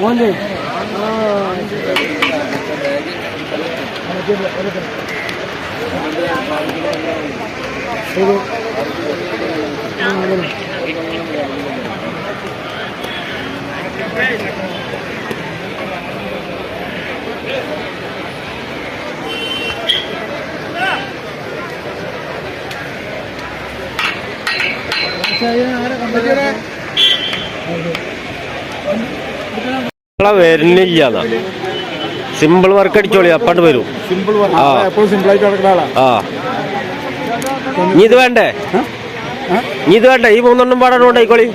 One day. Oh. Saya ada kembali. നിങ്ങളെ വരുന്നില്ല simple work അടിച്ചോളി അപ്പാണ്ട് വരും. സിമ്പിൾ ആ. എപ്പോഴും ഇത് വേണ്ടേ? ഇനി ഇത് വേണ്ടേ? ഈ മൂന്നെണ്ണം പാടാണ് കൊണ്ടായിക്കോളി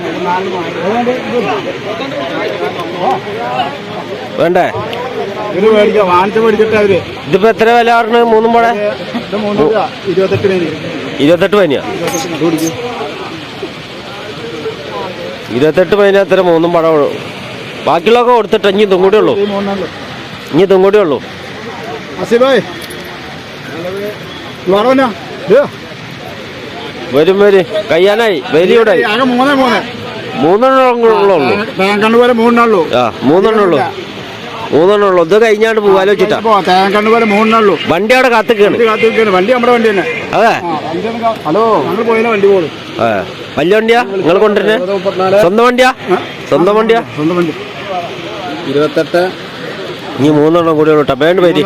വേണ്ടേ? ഇതിപ്പോ എത്ര വില പറഞ്ഞ് മൂന്നും പാടെ? ഇരുപത്തെട്ട് പനിയാ ഇരുപത്തെട്ട് പതിന എത്ര മൂന്നും പടം ബാക്കിയുള്ളതൊക്കെ കൊടുത്തിട്ട് ഇനി ഇതും കൂടെ ഉള്ളൂ. ഇനി ഇതും കൂടെ ഉള്ളൂ. വരും വരും. കയ്യാനായി. വലിയൂടെ ആകെ മൂന്നേ മൂന്ന്. ഉള്ളൂ തേങ്ങക്കണ്ണ് പോലെ മൂന്നെണ്ണുള്ളൂ. ആ മൂന്നെണ്ണം ഉള്ളൂ മൂന്നെണ്ണം ഉള്ളൂ ഇത് കഴിഞ്ഞാണ്ട് മൂന്നെണ്ണുള്ളൂ. വണ്ടി അവിടെ കാത്തിക്കാണ്. വണ്ടി വണ്ടി നമ്മുടെ വണ്ടി തന്നെ അതെ ഹലോ. വണ്ടി പോകും വലിയ വണ്ടിയാ? നിങ്ങൾ കൊണ്ടുവരുന്നേ? സ്വന്തം വണ്ടിയാ? സ്വന്തം വണ്ടിയാ? സ്വന്തം വണ്ടി ഇരുപത്തെട്ട്. ഇനി മൂന്നെണ്ണം കൂടി ഉള്ളൂ വേണ്ട പേര്.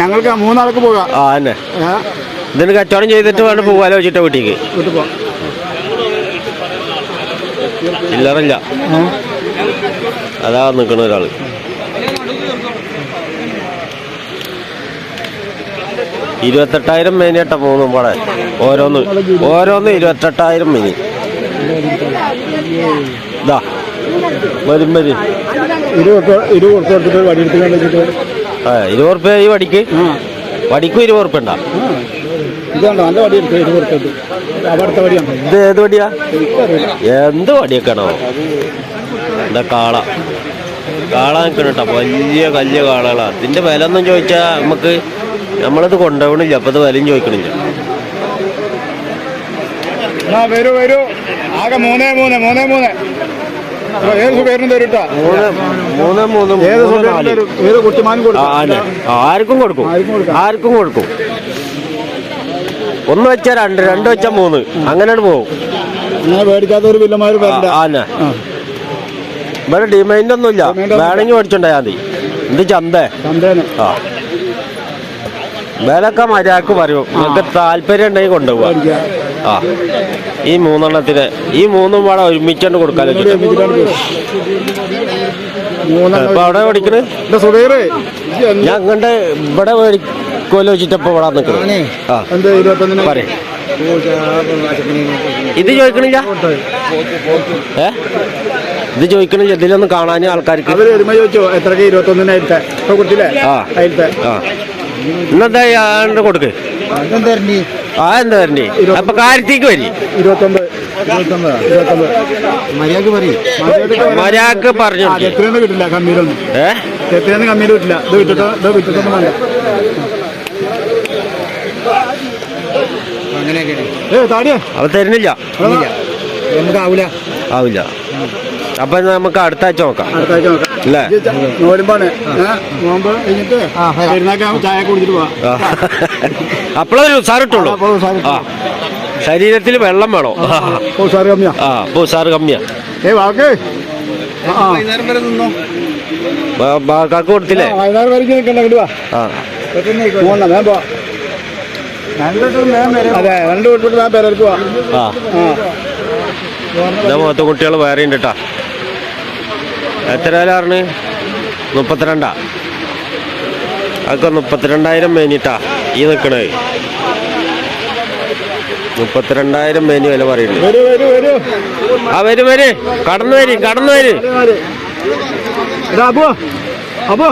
ഞങ്ങൾക്കും മൂന്നാൾക്ക് പോകാം. ആ തന്നെ. ഏ? ഇതിന് കച്ചവടം ചെയ്തിട്ട് വേണം പോകാലോ ചിട്ട വീട്ടിക്ക്. ഏ? അതാ നിൽക്കുന്ന ഒരാൾ. ഇരുപത്തെട്ടായിരം മേനിയട്ട പോകുന്നു പാടെ ഓരോന്ന് ഓരോന്ന് ഇരുപത്തെട്ടായിരം മിനി. ഇതാ വരും വരും. ആ ഇരുപത് റുപ്യ ഈ വടിക്ക്? വടിക്കും ഇരുപത് റുപ്യ ഉണ്ടാ? ഇത് ഏത് വടിയാ? എന്ത് വടിയൊക്കെയാണോ? എന്താ കാള? കാള നിൽക്കണം കേട്ടോ വലിയ വലിയ കാളകളാണ് ഇതിന്റെ വില ഒന്നും ചോദിച്ചാൽ നമുക്ക് നമ്മളിത് കൊണ്ടുപോകണില്ല അപ്പൊ അത് വിലയും ചോദിക്കണില്ല. ആ വരൂ വരൂ. ആകെ മൂന്നേ മൂന്ന് മൂന്നേ മൂന്ന്. ആ, ഏത് പേരിനും തരും കേട്ടോ മൂന്ന് മൂന്ന് മൂന്ന് ഏത് മൂന്ന് പേരിനും നാല്. തരും? ഏത് കുട്ടിമാനും കൊടുക്കും. ആർക്കും കൊടുക്കും. ആർക്കും കൊടുക്കാം. ഒന്ന് വെച്ചാൽ രണ്ട് രണ്ട് വെച്ചാൽ മൂന്ന്. അങ്ങനെയാണ് പോകും അങ്ങനെ ആ ഇവിടെ ഡിമൈൻഡ് ഒന്നുമില്ല വേണമെങ്കിൽ മേടിച്ചുണ്ടായാൽ മതി. ഇത് ചന്തേ. ചന്ത ആ. വിലക്കെ മര്യാദയ്ക്ക് പറയും. നിങ്ങൾക്ക് താല്പര്യം ഉണ്ടെങ്കിൽ കൊണ്ടുപോവാ. ആ. ഈ മൂന്നെണ്ണത്തിന് ഈ മൂന്നും പാടെ ഒരുമിച്ചുകൊണ്ട് കൊടുക്കാൻ ഇപ്പൊ അവിടെ മേടിക്കണ്? എന്ത് ഞാൻ കണ്ട് ഇവിടെ മേടിക്കോലോ വെച്ചിട്ടപ്പോ ഇവിടെ നിൽക്കണം പറയും. ഇത് ചോദിക്കണില്ല? ഏ? ഇത് ചോദിക്കണില്ല. ഇതിലൊന്നും കാണാൻ ആൾക്കാർക്ക്. ആ. ഇന്നെന്താ ആണ്ട് കൊടുക്ക്? ആ എന്താ തരണ്ടി അപ്പൊ കാര്യത്തേക്ക് വരി. മര്യാദയ്ക്ക് പറഞ്ഞു. കിട്ടില്ല കമ്മിയിലൊന്നും കമ്മിയിൽ കിട്ടില്ല. ഇത് വിട്ടിട്ടോ ഇത് വിട്ടിട്ടൊന്നും തരുന്നില്ല. നമുക്ക് ആവൂല ആവില്ല. അപ്പൊ നമുക്ക് അടുത്ത ആഴ്ച നോക്കാം. അടുത്ത ആഴ്ച നോക്കാം അല്ലേ നോമ്പ് കഴിഞ്ഞിട്ട് പെരുന്നാക്കാൻ ചായ കുടിച്ചിട്ട് പോവാം. അപ്പോഴൊരു ഉസാറിട്ടുള്ളൂ ശരീരത്തിൽ വെള്ളം വേണോ? ഓ സാറ് കമ്മിയാ. ആ അപ്പൊ ഉസാറ് കമ്മിയാ. ഏ വാക്കേ. ആ ആ. വൈകുന്നേരം വരെ നിന്നോ? കൊടുത്തില്ലേ? വൈകുന്നേരം നിൽക്കണ്ട പോവാ. അതെ രണ്ട് ഞാൻ ആ. മുഖത്ത് കുട്ടികൾ വേറെ ഉണ്ട് കേട്ടാ എത്ര വിലാണ് മുപ്പത്തിരണ്ടാ. അതൊക്കെ മുപ്പത്തിരണ്ടായിരം മേനിട്ടാ ഈ നിൽക്കണേ മുപ്പത്തിരണ്ടായിരം മേനി വില പറയുന്നുണ്ട് വരൂ ആ വരും വരും. കടന്നു വരും കടന്നു വരും. അപ്പോ അപ്പോ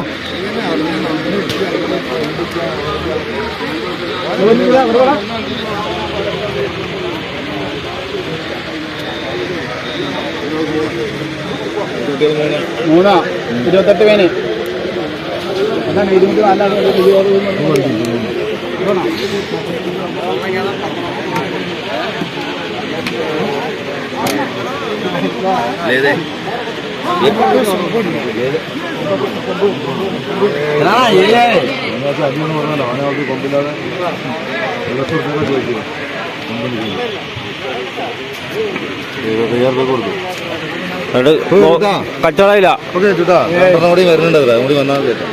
മൂന്നാ? ഇരുപത്തെട്ട് പേന്. അതാണ് ഇരുപത്തി നാലാണ് ഇരുപത് എന്നിട്ട് കൊണ്ടില്ലാതെ ഓക്കെ ചേട്ടാ കൂടി വരുന്നുണ്ട് കൂടി വന്നാൽ കേട്ടോ